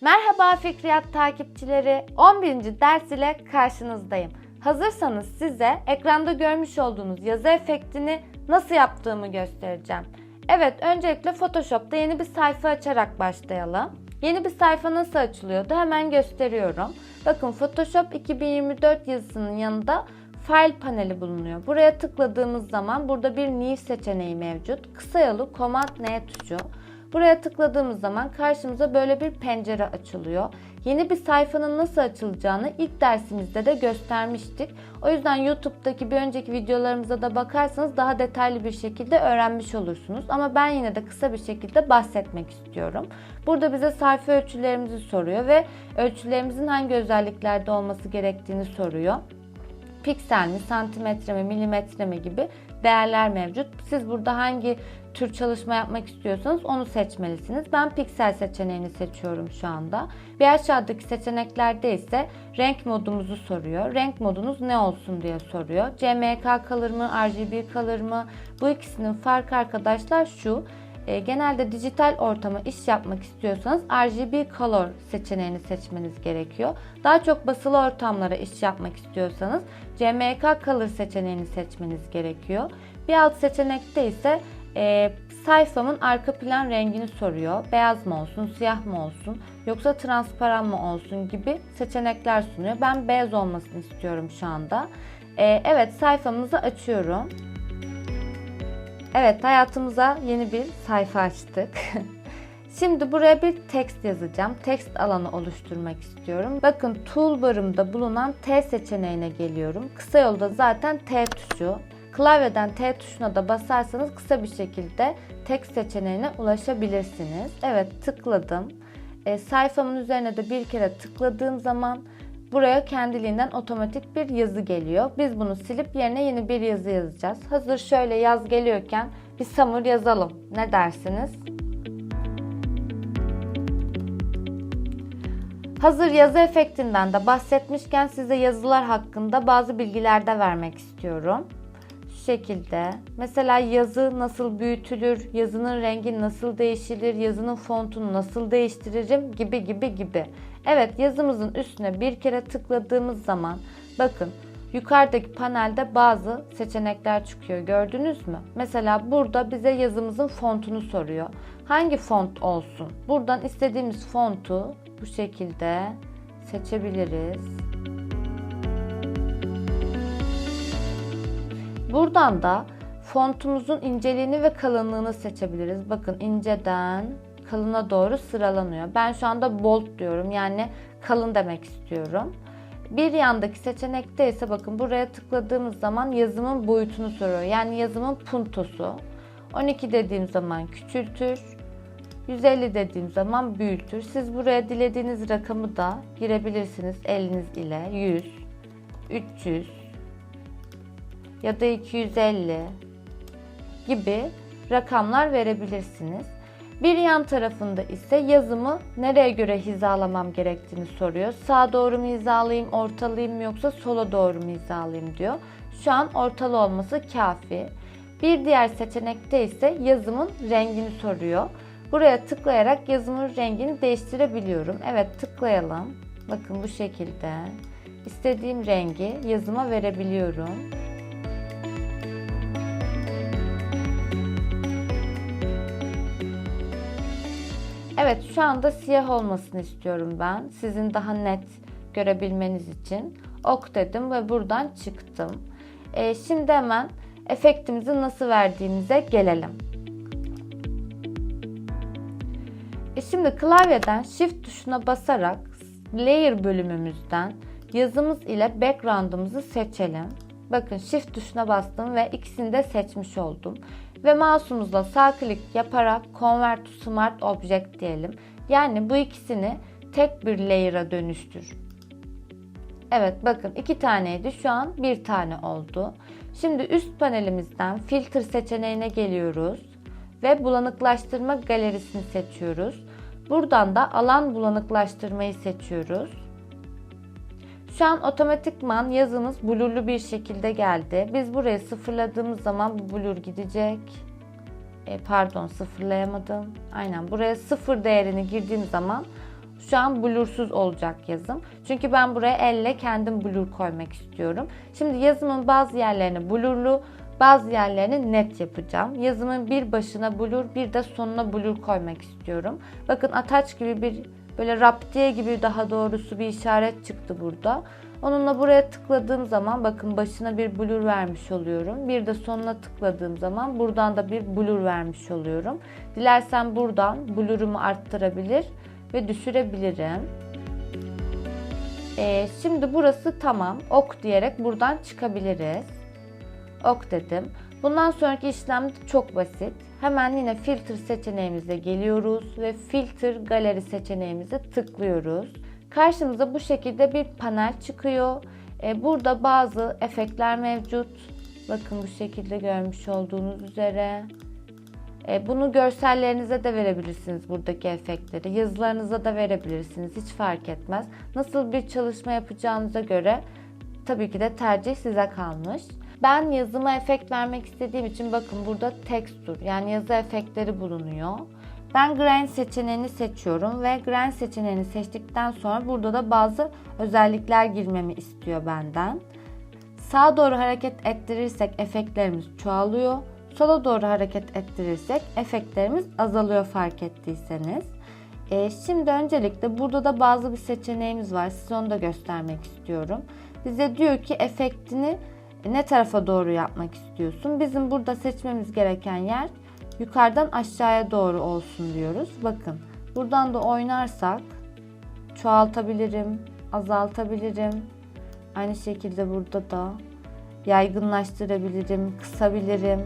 Merhaba Fikriyat takipçileri. 11. ders ile karşınızdayım. Hazırsanız size ekranda görmüş olduğunuz yazı efektini nasıl yaptığımı göstereceğim. Evet, öncelikle Photoshop'ta yeni bir sayfa açarak başlayalım. Yeni bir sayfa nasıl açılıyordu hemen gösteriyorum. Bakın Photoshop 2024 yazısının yanında File paneli bulunuyor. Buraya tıkladığımız zaman burada bir New seçeneği mevcut. Kısa yolu Command N tuşu. Buraya tıkladığımız zaman karşımıza böyle bir pencere açılıyor. Yeni bir sayfanın nasıl açılacağını ilk dersimizde de göstermiştik. O yüzden YouTube'daki bir önceki videolarımıza da bakarsanız daha detaylı bir şekilde öğrenmiş olursunuz. Ama ben yine de kısa bir şekilde bahsetmek istiyorum. Burada bize sayfa ölçülerimizi soruyor ve ölçülerimizin hangi özelliklerde olması gerektiğini soruyor piksel mi, santimetre mi, milimetre mi gibi değerler mevcut. Siz burada hangi tür çalışma yapmak istiyorsanız onu seçmelisiniz. Ben piksel seçeneğini seçiyorum şu anda. Bir aşağıdaki seçeneklerde ise renk modumuzu soruyor. Renk modunuz ne olsun diye soruyor. CMYK kalır mı, RGB kalır mı? Bu ikisinin farkı arkadaşlar şu. E, genelde dijital ortama iş yapmak istiyorsanız RGB Color seçeneğini seçmeniz gerekiyor. Daha çok basılı ortamlara iş yapmak istiyorsanız CMYK Color seçeneğini seçmeniz gerekiyor. Bir alt seçenekte ise e, sayfamın arka plan rengini soruyor. Beyaz mı olsun, siyah mı olsun, yoksa transparan mı olsun gibi seçenekler sunuyor. Ben beyaz olmasını istiyorum şu anda. E, evet sayfamızı açıyorum. Evet hayatımıza yeni bir sayfa açtık. Şimdi buraya bir text yazacağım. Text alanı oluşturmak istiyorum. Bakın toolbar'ımda bulunan T seçeneğine geliyorum. Kısa yolda zaten T tuşu. Klavyeden T tuşuna da basarsanız kısa bir şekilde text seçeneğine ulaşabilirsiniz. Evet tıkladım. E, sayfamın üzerine de bir kere tıkladığım zaman Buraya kendiliğinden otomatik bir yazı geliyor. Biz bunu silip yerine yeni bir yazı yazacağız. Hazır şöyle yaz geliyorken bir summer yazalım. Ne dersiniz? Hazır yazı efektinden de bahsetmişken size yazılar hakkında bazı bilgiler de vermek istiyorum. Şekilde. Mesela yazı nasıl büyütülür, yazının rengi nasıl değişilir, yazının fontunu nasıl değiştiririm gibi gibi gibi. Evet yazımızın üstüne bir kere tıkladığımız zaman bakın yukarıdaki panelde bazı seçenekler çıkıyor gördünüz mü? Mesela burada bize yazımızın fontunu soruyor. Hangi font olsun? Buradan istediğimiz fontu bu şekilde seçebiliriz. Buradan da fontumuzun inceliğini ve kalınlığını seçebiliriz. Bakın inceden kalına doğru sıralanıyor. Ben şu anda bold diyorum. Yani kalın demek istiyorum. Bir yandaki seçenekte ise bakın buraya tıkladığımız zaman yazımın boyutunu soruyor. Yani yazımın puntosu. 12 dediğim zaman küçültür. 150 dediğim zaman büyütür. Siz buraya dilediğiniz rakamı da girebilirsiniz eliniz ile. 100, 300 ya da 250 gibi rakamlar verebilirsiniz. Bir yan tarafında ise yazımı nereye göre hizalamam gerektiğini soruyor. Sağa doğru mu hizalayayım, ortalayayım mı yoksa sola doğru mu hizalayayım diyor. Şu an ortalı olması kafi. Bir diğer seçenekte ise yazımın rengini soruyor. Buraya tıklayarak yazımın rengini değiştirebiliyorum. Evet tıklayalım. Bakın bu şekilde. İstediğim rengi yazıma verebiliyorum. Evet şu anda siyah olmasını istiyorum ben. Sizin daha net görebilmeniz için. Ok dedim ve buradan çıktım. Ee, şimdi hemen efektimizi nasıl verdiğimize gelelim. E şimdi klavyeden Shift tuşuna basarak Layer bölümümüzden yazımız ile background'ımızı seçelim. Bakın Shift tuşuna bastım ve ikisini de seçmiş oldum. Ve mouse'umuzla sağ klik yaparak Convert to Smart Object diyelim. Yani bu ikisini tek bir layer'a dönüştür. Evet bakın iki taneydi şu an bir tane oldu. Şimdi üst panelimizden filtre seçeneğine geliyoruz ve bulanıklaştırma galerisini seçiyoruz. Buradan da alan bulanıklaştırmayı seçiyoruz. Şu an otomatikman yazımız blurlu bir şekilde geldi. Biz burayı sıfırladığımız zaman bu blur gidecek. E, pardon sıfırlayamadım. Aynen buraya sıfır değerini girdiğim zaman Şu an blursuz olacak yazım. Çünkü ben buraya elle kendim blur koymak istiyorum. Şimdi yazımın bazı yerlerini blurlu, bazı yerlerini net yapacağım. Yazımın bir başına blur, bir de sonuna blur koymak istiyorum. Bakın ataç gibi bir böyle raptiye gibi daha doğrusu bir işaret çıktı burada. Onunla buraya tıkladığım zaman bakın başına bir blur vermiş oluyorum. Bir de sonuna tıkladığım zaman buradan da bir blur vermiş oluyorum. Dilersen buradan blurumu arttırabilir ve düşürebilirim. Ee, şimdi burası tamam. Ok diyerek buradan çıkabiliriz. Ok dedim. Bundan sonraki işlem çok basit. Hemen yine filtre seçeneğimize geliyoruz ve filtre galeri seçeneğimize tıklıyoruz. Karşımıza bu şekilde bir panel çıkıyor. Ee, burada bazı efektler mevcut. Bakın bu şekilde görmüş olduğunuz üzere. E, Bunu görsellerinize de verebilirsiniz buradaki efektleri. Yazılarınıza da verebilirsiniz. Hiç fark etmez. Nasıl bir çalışma yapacağınıza göre tabii ki de tercih size kalmış. Ben yazıma efekt vermek istediğim için bakın burada texture yani yazı efektleri bulunuyor. Ben grain seçeneğini seçiyorum ve grain seçeneğini seçtikten sonra burada da bazı özellikler girmemi istiyor benden. Sağa doğru hareket ettirirsek efektlerimiz çoğalıyor. Sola doğru hareket ettirirsek efektlerimiz azalıyor fark ettiyseniz. Ee, şimdi öncelikle burada da bazı bir seçeneğimiz var. Size onu da göstermek istiyorum. Bize diyor ki efektini ne tarafa doğru yapmak istiyorsun? Bizim burada seçmemiz gereken yer yukarıdan aşağıya doğru olsun diyoruz. Bakın buradan da oynarsak çoğaltabilirim, azaltabilirim. Aynı şekilde burada da yaygınlaştırabilirim, kısabilirim.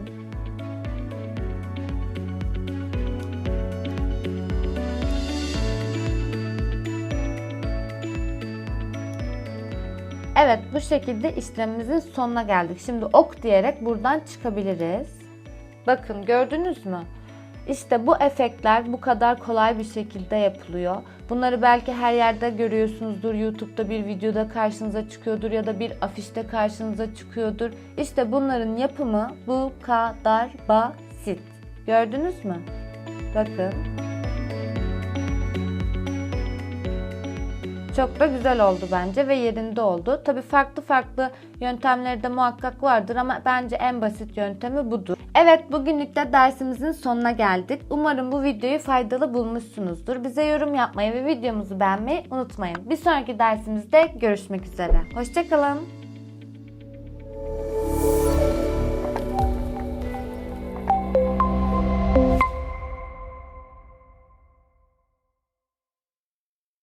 Evet bu şekilde işlemimizin sonuna geldik. Şimdi ok diyerek buradan çıkabiliriz. Bakın gördünüz mü? İşte bu efektler bu kadar kolay bir şekilde yapılıyor. Bunları belki her yerde görüyorsunuzdur. YouTube'da bir videoda karşınıza çıkıyordur ya da bir afişte karşınıza çıkıyordur. İşte bunların yapımı bu kadar basit. Gördünüz mü? Bakın. Çok da güzel oldu bence ve yerinde oldu. Tabii farklı farklı yöntemleri de muhakkak vardır ama bence en basit yöntemi budur. Evet bugünlük de dersimizin sonuna geldik. Umarım bu videoyu faydalı bulmuşsunuzdur. Bize yorum yapmayı ve videomuzu beğenmeyi unutmayın. Bir sonraki dersimizde görüşmek üzere. Hoşçakalın.